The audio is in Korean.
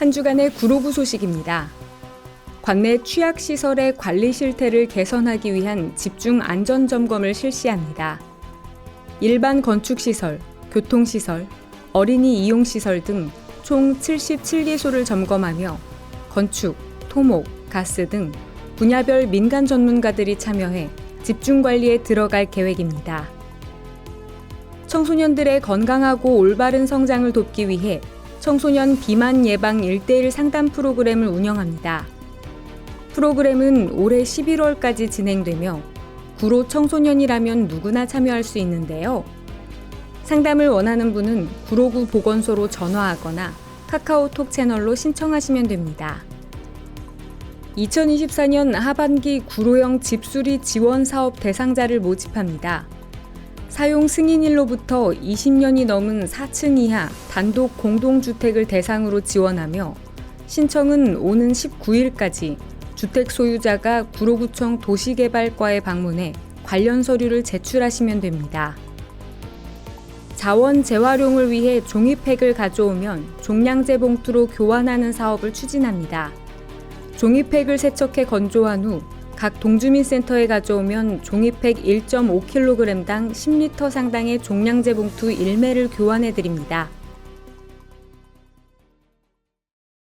한 주간의 구로구 소식입니다. 관내 취약시설의 관리 실태를 개선하기 위한 집중 안전 점검을 실시합니다. 일반 건축시설, 교통시설, 어린이 이용시설 등 총 77개소를 점검하며 건축, 토목, 가스 등 분야별 민간 전문가들이 참여해 집중 관리에 들어갈 계획입니다. 청소년들의 건강하고 올바른 성장을 돕기 위해 청소년 비만 예방 1대1 상담 프로그램을 운영합니다. 프로그램은 올해 11월까지 진행되며 구로 청소년이라면 누구나 참여할 수 있는데요. 상담을 원하는 분은 구로구 보건소로 전화하거나 카카오톡 채널로 신청하시면 됩니다. 2024년 하반기 구로형 집수리 지원 사업 대상자를 모집합니다. 사용 승인일로부터 20년이 넘은 4층 이하 단독 공동주택을 대상으로 지원하며 신청은 오는 19일까지 주택 소유자가 구로구청 도시개발과에 방문해 관련 서류를 제출하시면 됩니다. 자원 재활용을 위해 종이팩을 가져오면 종량제 봉투로 교환하는 사업을 추진합니다. 종이팩을 세척해 건조한 후 각 동주민센터에 가져오면 종이팩 1.5kg당 10리터 상당의 종량제 봉투 1매를 교환해 드립니다.